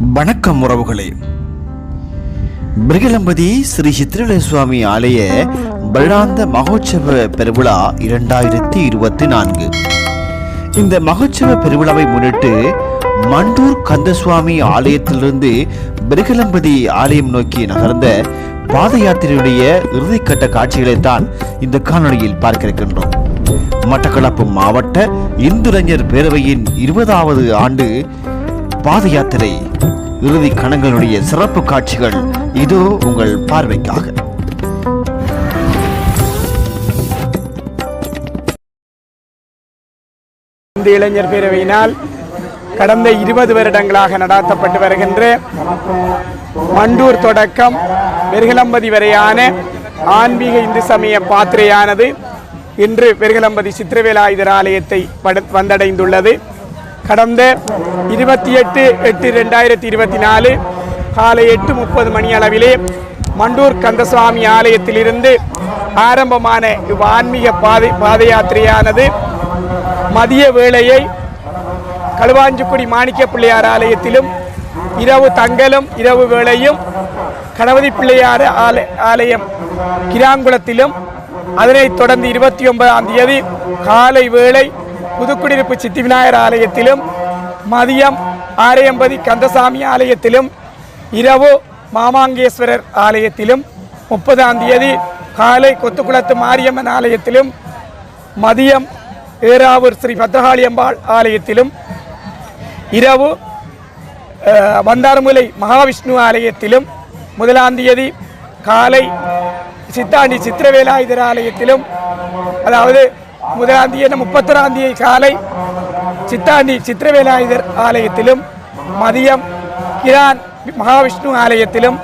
வணக்கம் உறவுகளே. பிருகலம்பதி ஸ்ரீ சித்திரலய சுவாமி ஆலய வருடாந்த மகோற்சவ பெருவிழா இரண்டாயிரத்தி இருபத்தி நான்கு. இந்த மகோற்சவ பெருவிழாவை முன்னிட்டு மண்டூர் கந்தசுவாமி ஆலயத்திலிருந்து பிருகலம்பதி ஆலயம் நோக்கி நகர்ந்த பாத யாத்திரையுடைய இறுதிக்கட்ட காட்சிகளைத்தான் இந்த காணொலியில் பார்க்க இருக்கின்றோம் மட்டக்களப்பு மாவட்ட இந்துரைஞர் பேரவையின் இருபதாவது ஆண்டு பாத யாத்திரை இறுதி கணங்களுடைய சிறப்பு காட்சிகள் இதோ உங்கள் பார்வைக்காக. இந்து இளைஞர் பேரவையினால் கடந்த இருபது வருடங்களாக நடாத்தப்பட்டு வருகின்ற மண்டூர் தொடக்கம் வெருகலம்பதி வரையான ஆன்மீக இந்து சமய பாத்திரையானது இன்று வெறுகலம்பதி சித்திரவேலாயுதர் ஆலயத்தை வட- வந்தடைந்துள்ளது. கடந்த இருபத்தி எட்டு எட்டு ரெண்டாயிரத்தி இருபத்தி நாலு காலை எட்டு முப்பது மணி அளவிலே மண்டூர் கந்தசுவாமி ஆலயத்திலிருந்து ஆரம்பமான இவ் ஆன்மீக பாதை பாத யாத்திரையானது மதிய வேளையை களுவாஞ்சிக்குடி மாணிக்க பிள்ளையார் ஆலயத்திலும் இரவு தங்கலும் இரவு வேளையும் கணபதி பிள்ளையார் ஆலய ஆலயம் கிராங்குளத்திலும் அதனைத் தொடர்ந்து இருபத்தி ஒன்பதாம் தேதி காலை வேளை புதுக்குடியிருப்பு சித்தி விநாயகர் ஆலயத்திலும் மதியம் ஆரையம்பதி கந்தசாமி ஆலயத்திலும் இரவு மாமாங்கேஸ்வரர் ஆலயத்திலும் முப்பதாம் தேதி காலை கொத்துக்குளத்து மாரியம்மன் ஆலயத்திலும் மதியம் ஏறாவூர் ஸ்ரீ பத்ரகாளி அம்பாள் ஆலயத்திலும் இரவு வந்தார்முலை மகாவிஷ்ணு ஆலயத்திலும் முதலாம் தேதி காலை சித்தாண்டி சித்திரவேலாயுதர் ஆலயத்திலும் அதாவது முதலாம் தேதி முப்பத்தொராம் தேதி காலை சித்தாண்டி சித்திரவேலாயுதர் ஆலயத்திலும் மதியம் கிரான் மகாவிஷ்ணு ஆலயத்திலும்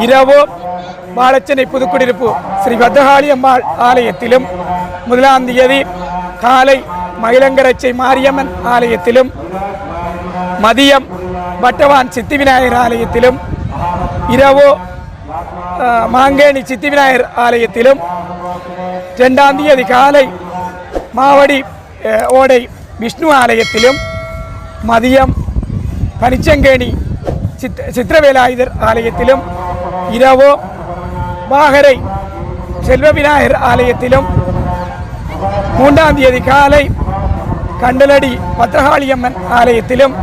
இரவு பாலச்சனை புதுக்குடியிருப்பு ஸ்ரீ பத்ரகாளி அம்மாள் ஆலயத்திலும் முதலாம் தேதி காலை மயிலங்கரச்சை மாரியம்மன் ஆலயத்திலும் மதியம் பட்டவான் சித்தி விநாயகர் ஆலயத்திலும் இரவு மாங்கேணி சித்தி விநாயகர் ஆலயத்திலும் ரெண்டாம் தேதி காலை மாவடி அஹ், ஓடை விஷ்ணு ஆலயத்திலும் மதியம் பனிச்சங்கேணி சித் சித்திரவேலாயுதர் ஆலயத்திலும் இரவு வாகரை செல்வ விநாயகர் ஆலயத்திலும் மூன்றாம் தேதி காலை கண்டலடி பத்ரகாளியம்மன் ஆலயத்திலும்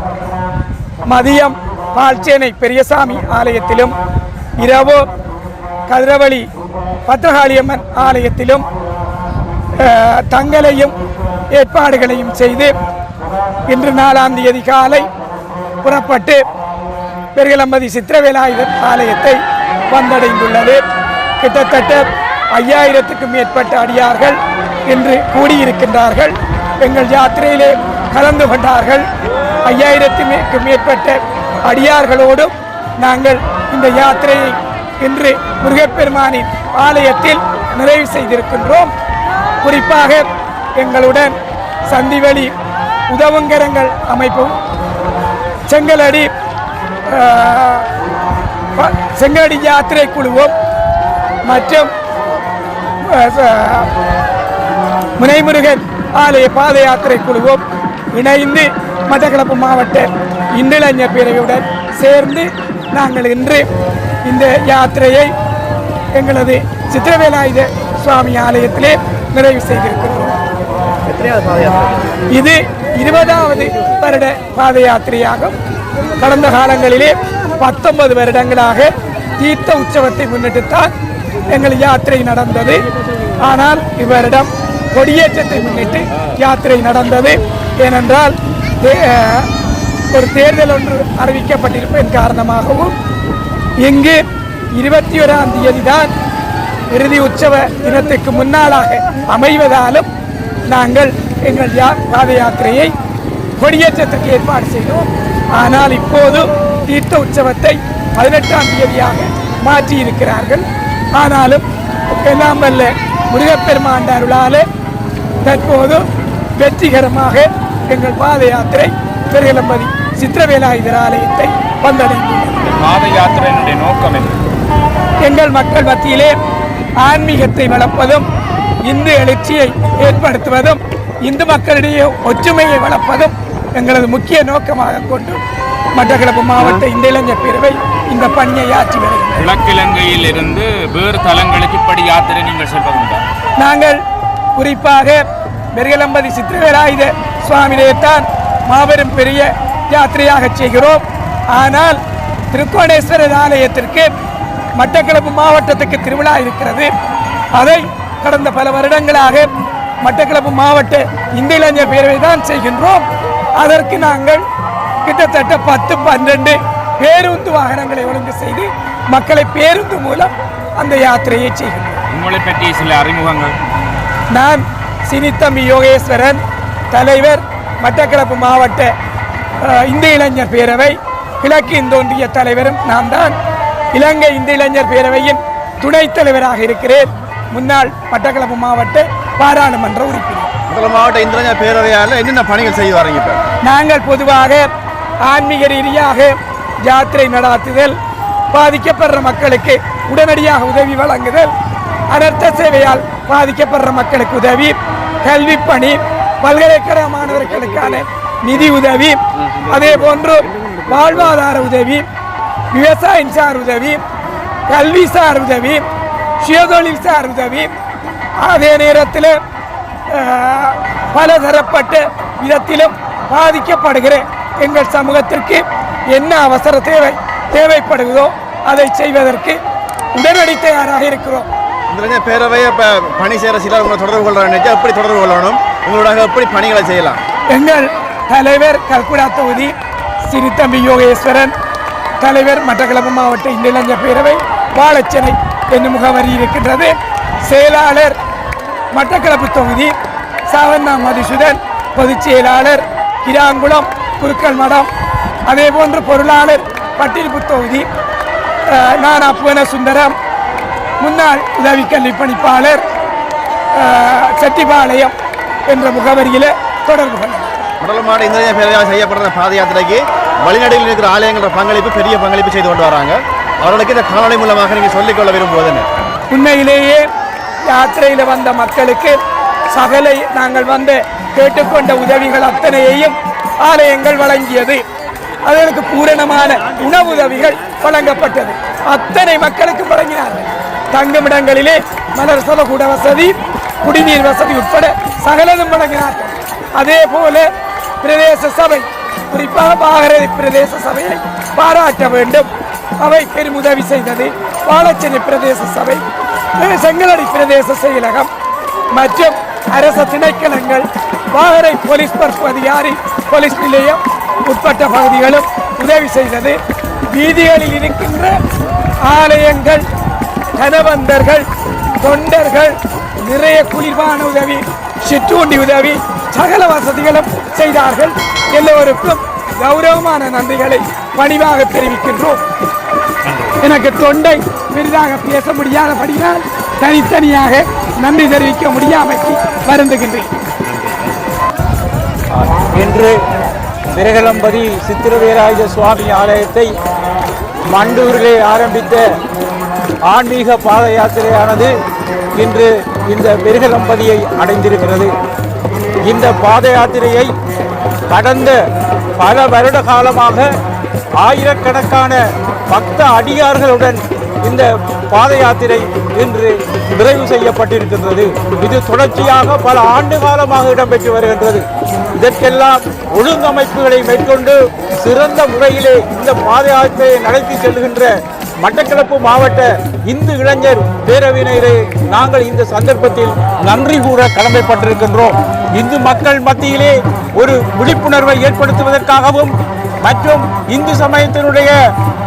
மதியம் பால்சேனை பெரியசாமி ஆலயத்திலும் இரவு கதிரவழி பத்ரகாளியம்மன் ஆலயத்திலும் தங்களையும் தங்கலையும் ஏற்பாடுகளையும் செய்து இன்று நாலாம் தேதி காலை புறப்பட்டு பெருகலம்பதி சித்திரவேலாயுதர் ஆலயத்தை வந்தடைந்துள்ளது. கிட்டத்தட்ட ஐயாயிரத்துக்கும் மேற்பட்ட அடியார்கள் இன்று கூடியிருக்கின்றார்கள். எங்கள் யாத்திரையிலே கலந்து கொண்டார்கள். ஐயாயிரத்துக்கும் மேற்பட்ட அடியார்களோடும் நாங்கள் இந்த யாத்திரையை இன்று முருகப்பெருமானின் ஆலயத்தில் நிறைவு செய்திருக்கின்றோம். குறிப்பாக எங்களுடன் சந்திவெளி உதவுங்கரங்கள் அமைப்பும் செங்கலடி செங்கலடி யாத்திரை குழுவும் மற்றும் முனைமுருகன் ஆலய பாத யாத்திரை குழுவும் இணைந்து மட்டக்களப்பு மாவட்ட இந்திளைஞர் பேரவையுடன் சேர்ந்து நாங்கள் இன்று இந்த யாத்திரையை எங்களது சித்திரவேலாயுத சுவாமி ஆலயத்திலே நிறைவு செய்திருக்கிறோம். இது இருபதாவது வருட பாத யாத்திரையாகும் கடந்த காலங்களிலே பத்தொன்பது வருடங்களாக தீர்த்த உற்சவத்தை முன்னிட்டுத்தான் எங்கள் யாத்திரை நடந்தது. ஆனால் இவரிடம் கொடியேற்றத்தை முன்னிட்டு யாத்திரை நடந்தது. ஏனென்றால் ஒரு தேர்தல் ஒன்று அறிவிக்கப்பட்டிருப்பதன் காரணமாகவும் இங்கு இருபத்தி ஓராம் தேதி தான் இறுதி உற்சவ தினத்துக்கு முன்னாளாக அமைவதாலும் நாங்கள் எங்கள் பாத யாத்திரையை கொடியேற்றத்திற்கு ஏற்பாடு செய்தோம். ஆனால் இப்போது தீர்த்த உற்சவத்தை பதினெட்டாம் தேதியாக மாற்றி இருக்கிறார்கள் ஆனாலும் எல்லாம் வல்ல முருகப்பெருமாண்ட அருளாலே தற்போது வெற்றிகரமாக எங்கள் பாத யாத்திரை பெருகலம்பதி சித்திரவேலாயுதர் ஆலயத்தை வந்தடைந்துள்ளது. பாத யாத்திரையினுடைய நோக்கம் எங்கள் மக்கள் மத்தியிலே ஆன்மீகத்தை வளர்ப்பதும் இந்து எழுச்சியை ஏற்படுத்துவதும் இந்து மக்களிடையே ஒற்றுமையை வளர்ப்பதும் எங்களது முக்கிய நோக்கமாக கொண்டு மட்டக்களப்பு மாவட்ட இந்த இளைஞர் பேரவை இந்த பணியை ஆற்றி வருகிறது கிழக்கிழங்கையில் இருந்து வேறு தலங்களுக்கு இப்படி யாத்திரை நீங்கள் செல்வதுண்டா? நாங்கள் குறிப்பாக மெருகலம்பதி சித்திரவேலாயுத சுவாமியைத்தான் மாபெரும் பெரிய யாத்திரையாக செய்கிறோம். ஆனால் திருக்கோணேஸ்வரர் ஆலயத்திற்கு மட்டக்களப்பு மாவட்டத்துக்கு திருவிழா இருக்கிறது. அதை கடந்த பல வருடங்களாக மட்டக்களப்பு மாவட்ட இந்து இளைஞர் பேரவை தான் செய்கின்றோம். அதற்கு நாங்கள் கிட்டத்தட்ட பத்து பன்னெண்டு பேருந்து வாகனங்களை ஒழுங்கு செய்து மக்களை பேருந்து மூலம் அந்த யாத்திரையை செய்கின்றோம். உங்களை பற்றி சில அறிமுகங்கள். நான் சினித்தம்பி யோகேஸ்வரன் தலைவர் மட்டக்களப்பு மாவட்ட அஹ், இந்து இளைஞர் பேரவை கிழக்கு இந்தோன்றிய தலைவரும் நான் தான் இலங்கை இந்து இளைஞர் பேரவையின் துணைத் தலைவராக இருக்கிறேன். முன்னாள் மட்டக்களப்பு மாவட்ட பாராளுமன்ற உறுப்பினர். மாவட்ட இந்திரஞ்சர் பேரவையால் என்னென்ன பணிகள் செய்து வரீங்க நாங்கள் பொதுவாக ஆன்மீக ரீதியாக யாத்திரை நடாத்துதல் பாதிக்கப்படுற மக்களுக்கு உடனடியாக உதவி வழங்குதல் அனர்த்த சேவையால் பாதிக்கப்படுற மக்களுக்கு உதவி கல்வி பணி பல்கலைக்கழக மாணவர்களுக்கான நிதி உதவி அதே போன்று வாழ்வாதார உதவி விவசாயம் சார் உதவி கல்வி சார் உதவி சுயதொழில் சார் உதவி அதே நேரத்தில் பலதரப்பட்ட விதத்திலும் பாதிக்கப்படுகிற எங்கள் சமூகத்திற்கு என்ன அவசர தேவை தேவைப்படுகிறதோ அதை செய்வதற்கு உடனடி தயாராக இருக்கிறோம் இந்திரஞ்சர் பேரவையை இப்போ பணி செய்கிற சிலர் உங்களை தொடர்பு கொள்றாங்க எப்படி தொடர்பு கொள்ளணும் உங்களோட எப்படி பணிகளை செய்யலாம் எங்கள் தலைவர் கல்குடா தொகுதி சிறுத்தம்பி யோகேஸ்வரன் தலைவர் மட்டக்களப்பு மாவட்ட இந்த பேரவை வாழச்சனை என்னும் முகவரி இருக்கின்றது செயலாளர் மட்டக்களப்பு தொகுதி சாவண்ணா மதுசூதன் பொதுச் செயலாளர் கிராங்குளம் குருக்கல் மடம் அதே போன்று பொருளாளர் பட்டிருப்பு தொகுதி அஹ், நானா புவன சுந்தரம் முன்னாள் உதவி கல்வி பணிப்பாளர் செட்டிபாளையம் என்ற முகவரியில் தொடர்பு கொள்ளலாம் முதல் மாவட்ட செய்யப்படுற பாத யாத்திரைக்கு வழிநடையில் இருக்கிற ஆலயங்களோட பங்களிப்பு பெரிய பங்களிப்பு செய்து கொண்டு வராங்க. அவர்களுக்கு இந்த காணொளி மூலமாக நீங்கள் சொல்லிக்கொள்ள விரும்புவது உண்மையிலேயே யாத்திரையில் வந்த மக்களுக்கு சகலை நாங்கள் வந்து கேட்டுக்கொண்ட உதவிகள் அத்தனையையும் ஆலயங்கள் வழங்கியது. அதற்கு பூரணமான உணவுதவிகள் வழங்கப்பட்டது. அத்தனை மக்களுக்கு வழங்கினார்கள். தங்குமிடங்களிலே மலர் சலகூட வசதி குடிநீர் வசதி உட்பட சகலதும் வழங்கினார்கள். அதே போல பிரதேச சபை குறிப்பாக பாகரதி பிரதேச சபையை பாராட்ட வேண்டும் அவை பெருமுதவி செய்தது வாழச்சேரி பிரதேச சபை செங்கலடி பிரதேச செயலகம் மற்றும் அரச திணைக்களங்கள் வாகரை போலீஸ் பரப்பு அதிகாரி போலீஸ் நிலையம் உட்பட்ட பகுதிகளும் உதவி செய்தது வீதிகளில் இருக்கின்ற ஆலயங்கள் தனவந்தர்கள் தொண்டர்கள் நிறைய குளிர்பான உதவி சிற்றுண்டி உதவி சகல வசதிகளும் செய்தார்கள். எல்லோருக்கும் கௌரவமான நன்றிகளை பணிவாக தெரிவிக்கின்றோம். எனக்கு தொண்டை பெரிதாக பேச முடியாதபடியால் தனித்தனியாக நன்றி தெரிவிக்க முடியாமல் வருந்துகின்றேன். இன்று விரகலம்பதி சித்திரவீராயுத சுவாமி ஆலயத்தை மண்டூரிலே ஆரம்பித்த ஆன்மீக பாத யாத்திரையானது இன்று இந்த மிருகலம்பதியை அடைந்திருக்கிறது. இந்த பாத யாத்திரையை கடந்த பல வருட காலமாக ஆயிரக்கணக்கான பக்த அடியார்களுடன் இந்த பாத யாத்திரை இன்று நிறைவு செய்யப்பட்டிருக்கின்றது. இது தொடர்ச்சியாக பல ஆண்டு காலமாக இடம்பெற்று வருகின்றது. இதற்கெல்லாம் ஒழுங்கமைப்புகளை மேற்கொண்டு சிறந்த முறையிலே இந்த பாத யாத்திரையை நடத்தி செல்கின்ற மட்டக்களப்பு மாவட்ட இந்து இளைஞர் பேரவினரை நாங்கள் இந்த சந்தர்ப்பத்தில் நன்றி கூற கடமைப்பட்டிருக்கின்றோம். இந்து மக்கள் மத்தியிலே ஒரு விழிப்புணர்வை ஏற்படுத்துவதற்காகவும் மற்றும் இந்து சமயத்தினுடைய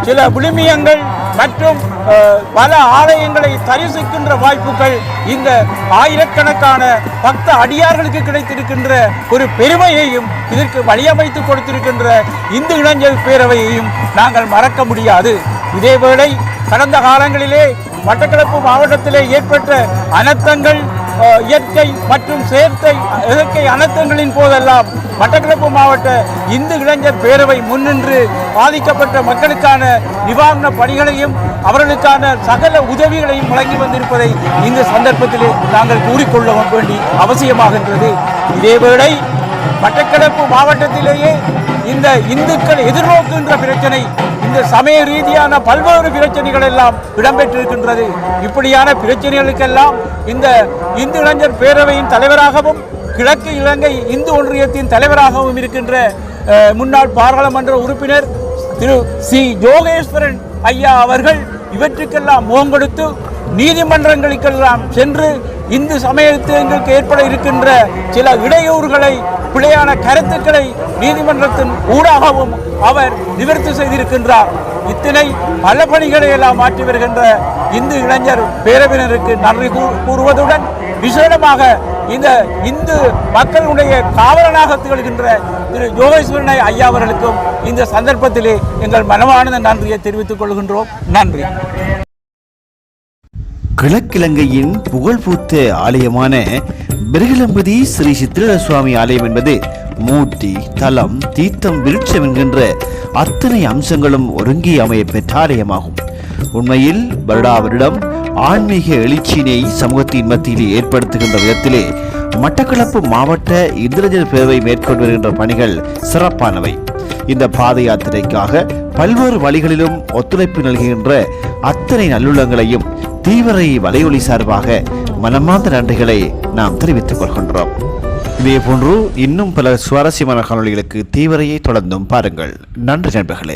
சில விழுமியங்கள் மற்றும் பல ஆலயங்களை தரிசிக்கின்ற வாய்ப்புகள் இந்த ஆயிரக்கணக்கான பக்த அடியார்களுக்கு கிடைத்திருக்கின்ற ஒரு பெருமையையும் இதற்கு வழியமைத்து கொடுத்திருக்கின்ற இந்து இளைஞர் பேரவையையும் நாங்கள் மறக்க முடியாது. இதேவேளை கடந்த காலங்களிலே மட்டக்களப்பு மாவட்டத்திலே ஏற்பட்ட அனர்த்தங்கள் இயற்கை மற்றும் செயற்கை இயற்கை அனர்த்தங்களின் போதெல்லாம் மட்டக்களப்பு மாவட்ட இந்து இளைஞர் பேரவை முன்னின்று பாதிக்கப்பட்ட மக்களுக்கான நிவாரண பணிகளையும் அவர்களுக்கான சகல உதவிகளையும் வழங்கி வந்திருப்பதை இந்த சந்தர்ப்பத்திலே நாங்கள் கூறிக்கொள்ள வேண்டி அவசியமாகின்றது இதேவேளை மட்டக்களப்பு மாவட்டத்திலேயே இந்த இந்துக்கள் எதிர்நோக்குகின்ற பிரச்சனை இந்த சமய ரீதியான பல்வேறு பிரச்சனைகள் எல்லாம் இடம்பெற்றிருக்கின்றது. இப்படியான பிரச்சனைகளுக்கெல்லாம் இந்த இந்து இளைஞர் பேரவையின் தலைவராகவும் கிழக்கு இலங்கை இந்து ஒன்றியத்தின் தலைவராகவும் இருக்கின்ற முன்னாள் பாராளுமன்ற உறுப்பினர் திரு சி. யோகேஸ்வரன் ஐயா அவர்கள் இவற்றுக்கெல்லாம் முகம் கொடுத்து நீதிமன்றங்களுக்கெல்லாம் சென்று இந்து சமயத்திற்கு ஏற்பட இருக்கின்ற சில இடையூறுகளை பிழையான கருத்துக்களை நீதிமன்றத்தின் ஊடாகவும் அவர் நிவர்த்தி செய்திருக்கின்றார். இத்தனை பல பணிகளை எல்லாம் மாற்றி வருகின்ற இந்து இளைஞர் பேரவினருக்கு நன்றி கூ- கூறுவதுடன் விசேடமாக இந்த இந்து மக்களுடைய காவலனாக திகழ்கின்ற திரு யோகேஸ்வரனை ஐயா அவர்களுக்கும் இந்த சந்தர்ப்பத்திலே எங்கள் மனமார்ந்த நன்றியை தெரிவித்துக் கொள்கின்றோம். நன்றி. கிழக்கிழங்கையின் புகழ்பூத்த ஆலயமான பிருகலம்பதி ஸ்ரீ சித்திர சுவாமி ஆலயம் என்பது மூர்த்தி தலம் தீர்த்தம் விருட்சம் என்கின்ற அத்தனை அம்சங்களும் ஒருங்கி அமைய பெற்ற ஆலயமாகும். உண்மையில் வருடா வருடம் ஆன்மீக எழுச்சியினை சமூகத்தின் மத்தியிலே ஏற்படுத்துகின்ற விதத்திலே மட்டக்களப்பு மாவட்ட இந்திரஜன் பேரவை மேற்கொண்டு வருகின்ற பணிகள் சிறப்பானவை. இந்த பாத யாத்திரைக்காக பல்வேறு வழிகளிலும் ஒத்துழைப்பு நல்கின்ற அத்தனை நல்லுள்ளங்களையும் தீவிரை வலையொலி சார்பாக மனமார்ந்த நன்றிகளை நாம் தெரிவித்துக் கொள்கின்றோம். இதே போன்று இன்னும் பல சுவாரஸ்யமான காணொலிகளுக்கு தீவிரையை தொடர்ந்தும் பாருங்கள். நன்றி நண்பர்களே.